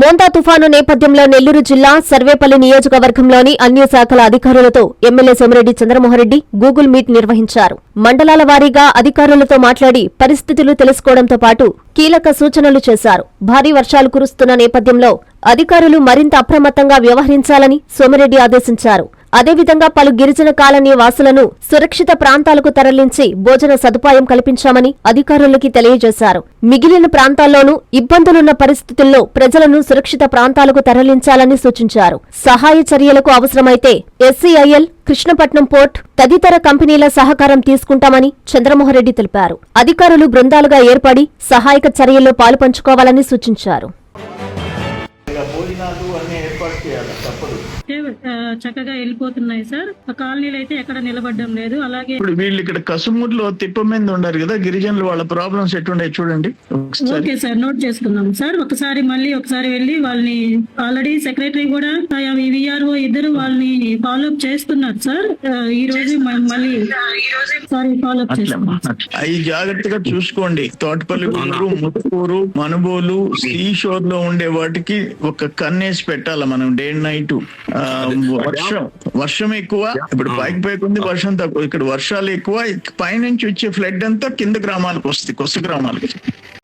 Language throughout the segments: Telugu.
మోందా తుఫాను నేపథ్యంలో నెల్లూరు జిల్లా సర్వేపల్లి నియోజకవర్గంలోని అన్ని శాఖల అధికారులతో MLA Somireddy Chandramohan Reddy Google Meet నిర్వహించారు. మండలాల వారీగా అధికారులతో మాట్లాడి పరిస్థితులు తెలుసుకోవడంతో పాటు కీలక సూచనలు చేశారు. భారీ వర్షాలు కురుస్తున్న నేపథ్యంలో అధికారులు మరింత అప్రమత్తంగా వ్యవహరించాలని సోమిరెడ్డి ఆదేశించారు. అదేవిధంగా పలు గిరిజన కాలనీ వాసులను సురక్షిత ప్రాంతాలకు తరలించి భోజన సదుపాయం కల్పించామని అధికారులకి తెలియజేశారు. మిగిలిన ప్రాంతాల్లోనూ ఇబ్బందులున్న పరిస్థితుల్లో ప్రజలను సురక్షిత ప్రాంతాలకు తరలించాలని సూచించారు. సహాయ చర్యలకు అవసరమైతే ఎస్సీఐఎల్ కృష్ణపట్నం పోర్ట్ తదితర కంపెనీల సహకారం తీసుకుంటామని చంద్రమోహన్రెడ్డి తెలిపారు. అధికారులు బృందాలుగా ఏర్పడి సహాయక చర్యల్లో పాలుపంచుకోవాలని సూచించారు. చక్కగా వెళ్ళిపోతున్నాయి సార్. ఆ కాలనీలు అయితే ఎక్కడ నిలబడడం లేదు. అలాగే ఇప్పుడు వీళ్ళు ఇక్కడ కసుమూరులో తిప్ప మీద ఉన్నారు కదా గిరిజనులు వాళ్ళ ప్రాబ్లమ్స్ ఎట్లున్నాయి చూడండి. ఓకే సార్ నోట్ చేసుకున్నాం సార్. ఒకసారి మళ్ళీ ఒకసారి వెళ్ళి వాళ్ళని ఆల్రెడీ సెక్రటరీ కూడా విఆర్ఓ ఇద్దరు వాళ్ళని ఫాలో అప్ చేస్తున్నారు సార్. ఈ రోజు మళ్ళీ సారీ ఫాలో అప్ అట్లమ్మా, చేస్తున్నాం అట్లా. అవి జాగ్రత్తగా చూసుకోండి. తోటపల్లి ఊరు ముట్టుకూరు మనుబోలు సీ షోర్లో ఉండే వాటికి ఒక కన్నేసి పెట్టాలి మనం డే అండ్ నైట్ వర్షం. వర్షం. ఎక్కువ ఇప్పుడు పైకి పైకి ఉంది వర్షం తక్కువ. ఇక్కడ వర్షాలు ఎక్కువ పైనుంచి వచ్చే ఫ్లడ్ అంతా కింద గ్రామాలకు వస్తుంది కొత్త గ్రామాలకి.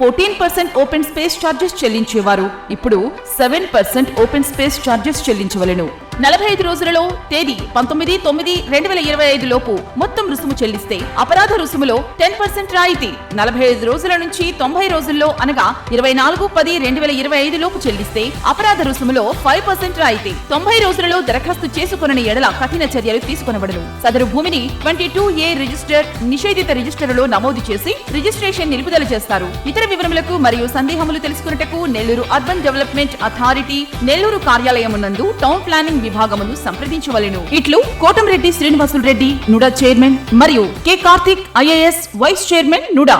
fourteen percent open space charges చెల్లించేవారు. ఇప్పుడు seven percent open space charges చెల్లించవలెను. నలభై ఐదు రోజులలో తేదీ పంతొమ్మిది తొమ్మిది రెండు వేల ఇరవై ఐదు లోపు మొత్తం రుసుము చెల్లిస్తే అపరాధ రుసుములో టెన్ పర్సెంట్ రాయితీ. నలభై ఐదు రోజుల నుంచి తొంభై రోజుల్లో అనగా ఇరవై నాలుగు పది రెండు వేల ఇరవై ఐదు లోపు చెల్లిస్తే అపరాధ రుసుములో ఫైవ్ పర్సెంట్ రాయితీ. తొంభై రోజులలో దరఖాస్తు చేసుకుని ఎడల కఠిన చర్యలు తీసుకొనబడను. సదరు భూమిని ట్వంటీ టూ ఏ రిజిస్టర్ నిషేధిత రిజిస్టర్లో నమోదు చేసి రిజిస్ట్రేషన్ నిలుపుదల చేస్తారు. ఇతర వివరములకు మరియు సందేహములు తెలుసుకున్నటకు Nellore urban development authority Nellore కార్యాలయం నందు టౌన్ ప్లానింగ్ విభాగమును సంప్రదించవలెను. ఇట్లు కోటంరెడ్డి శ్రీనివాసులు రెడ్డి నుడా చైర్మన్ మరియు K Karthik I A S vice chairman NUDA.